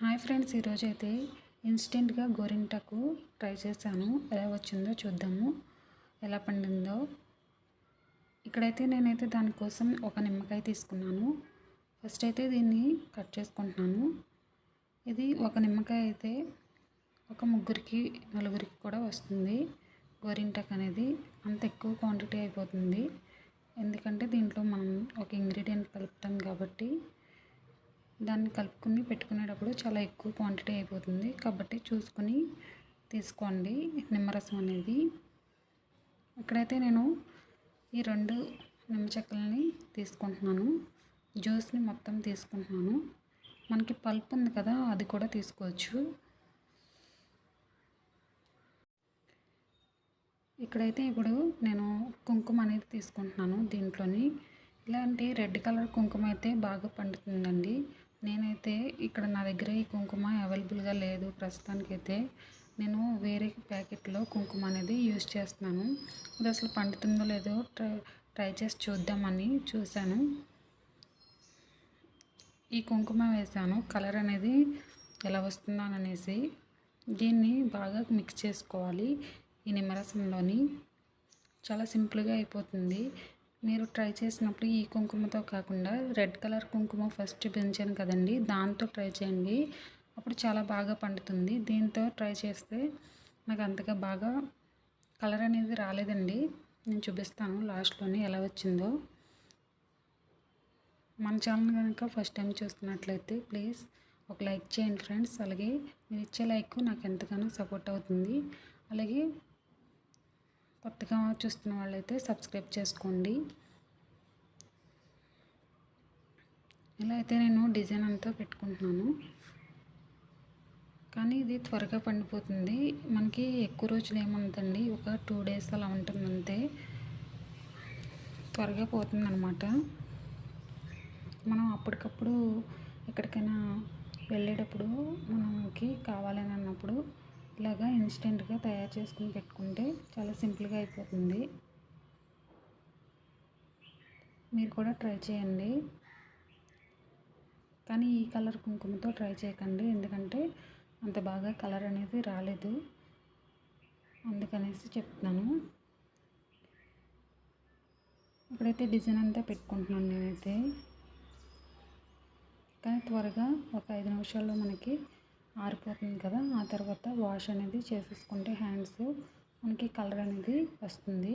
Hi friends ఈరోజు అయితే ఇన్స్టెంట్గా గోరింటకు ట్రై చేశాను. ఎలా వచ్చిందో చూద్దాము. ఎలా పండిందో. ఇక్కడైతే నేనైతే దానికోసం ఒక నిమ్మకాయ తీసుకున్నాను. ఫస్ట్ అయితే దీన్ని కట్ చేసుకుంటున్నాను. ఇది ఒక నిమ్మకాయ అయితే ఒక ముగ్గురికి నలుగురికి కూడా వస్తుంది గోరింటక్ అనేది. అంత ఎక్కువ క్వాంటిటీ అయిపోతుంది. ఎందుకంటే దీంట్లో మనం ఒక ఇంగ్రీడియంట్ కలుపుతాం కాబట్టి దాన్ని కలుపుకుని పెట్టుకునేటప్పుడు చాలా ఎక్కువ క్వాంటిటీ అయిపోతుంది. కాబట్టి చూసుకొని తీసుకోండి నిమ్మరసం అనేది. ఇక్కడైతే నేను ఈ రెండు నిమ్మ చెక్కలని తీసుకుంటున్నాను. జ్యూస్ని మొత్తం తీసుకుంటున్నాను. మనకి పల్ప్ ఉంది కదా అది కూడా తీసుకోవచ్చు. ఇక్కడైతే ఇప్పుడు నేను కుంకుమ అనేది తీసుకుంటున్నాను దీంట్లోని. ఇలాంటి రెడ్ కలర్ కుంకుమ అయితే బాగా పండుతుందండి. నేనైతే ఇక్కడ నా దగ్గర ఈ కుంకుమ అవైలబుల్గా లేదు ప్రస్తుతానికైతే. నేను వేరే ప్యాకెట్లో కుంకుమ అనేది యూజ్ చేస్తున్నాను. అది అసలు పండుతుందో లేదో ట్రై ట్రై చేసి చూద్దామని చూశాను. ఈ కుంకుమ వేసాను కలర్ అనేది ఎలా వస్తుందని అనేసి దీన్ని బాగా మిక్స్ చేసుకోవాలి ఈ నిమ్మరసంలోని. చాలా సింపుల్గా అయిపోతుంది. మీరు ట్రై చేసినప్పుడు ఈ కుంకుమతో కాకుండా రెడ్ కలర్ కుంకుమ ఫస్ట్ పెంచాను కదండి దాంతో ట్రై చేయండి. అప్పుడు చాలా బాగా పండుతుంది. దీంతో ట్రై చేస్తే నాకు అంతగా బాగా కలర్ అనేది రాలేదండి. నేను చూపిస్తాను లాస్ట్లోనే ఎలా వచ్చిందో. మన ఛానల్ కనుక ఫస్ట్ టైం చూస్తున్నట్లయితే ప్లీజ్ ఒక లైక్ చేయండి ఫ్రెండ్స్. అలాగే మీరు ఇచ్చే లైక్ నాకు ఎంతగానో సపోర్ట్ అవుతుంది. అలాగే కొత్తగా చూస్తున్న వాళ్ళైతే సబ్స్క్రైబ్ చేసుకోండి. ఇలా అయితే నేను డిజైన్ అంతా పెట్టుకుంటున్నాను. కానీ ఇది త్వరగా పండిపోతుంది. మనకి ఎక్కువ రోజులు ఏముందండి? ఒక టూ డేస్ అలా ఉంటుంది అంతే త్వరగా పోతుంది అనమాట మనం అప్పటికప్పుడు ఎక్కడికైనా వెళ్ళేటప్పుడు మనకి కావాలని అన్నప్పుడు ఇలాగా ఇన్స్టెంట్గా తయారు చేసుకుని పెట్టుకుంటే చాలా సింపుల్గా అయిపోతుంది. మీరు కూడా ట్రై చేయండి. కానీ ఈ కలర్ కుంకుమతో ట్రై చేయకండి. ఎందుకంటే అంత బాగా కలర్ అనేది రాలేదు. అందుకనేసి చెప్తున్నాను. ఇప్పుడైతే డిజైన్ అంతా పెట్టుకుంటున్నాను నేనైతే. కానీ త్వరగా ఒక ఐదు నిమిషాల్లో మనకి ఆరిపోతుంది కదా ఆ తర్వాత వాష్ అనేది చేసేసుకుంటే హ్యాండ్స్ మనకి కలర్ అనేది వస్తుంది.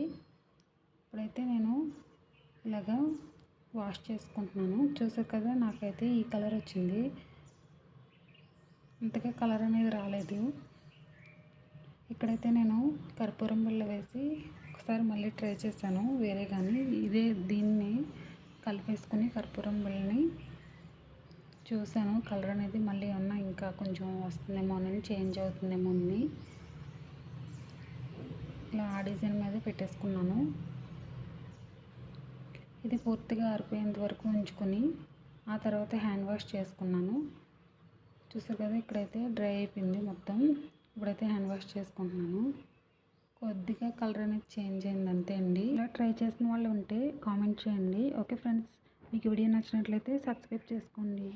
ఇప్పుడైతే నేను ఇలాగా వాష్ చేసుకుంటున్నాను. చూసారు కదా నాకైతే ఈ కలర్ వచ్చింది. అంతగా కలర్ అనేది రాలేదు. ఇక్కడైతే నేను కర్పూరం బిళ్ళ వేసి ఒకసారి మళ్ళీ ట్రై చేశాను వేరే కానీ ఇదే దీన్ని కలిపేసుకుని కర్పూరం బిళ్ళని చూశాను. కలర్ అనేది మళ్ళీ ఉన్న ఇంకా కొంచెం వస్తుందేమో అని చేంజ్ అవుతుందేమో అని. ఇలా ఆ డిజైన్ మీద పెట్టేసుకున్నాను. ఇది పూర్తిగా ఆరిపోయేంత వరకు ఉంచుకొని ఆ తర్వాత హ్యాండ్ వాష్ చేసుకున్నాను. చూసారు కదా ఇక్కడైతే డ్రై అయిపోయింది మొత్తం. ఇప్పుడైతే హ్యాండ్ వాష్ చేసుకుంటున్నాను. కొద్దిగా కలర్ అనేది చేంజ్ అయింది అంతే అండి. ఇలా ట్రై చేసిన వాళ్ళు ఉంటే కామెంట్ చేయండి. ఓకే ఫ్రెండ్స్ మీకు వీడియో నచ్చినట్లయితే సబ్స్క్రైబ్ చేసుకోండి.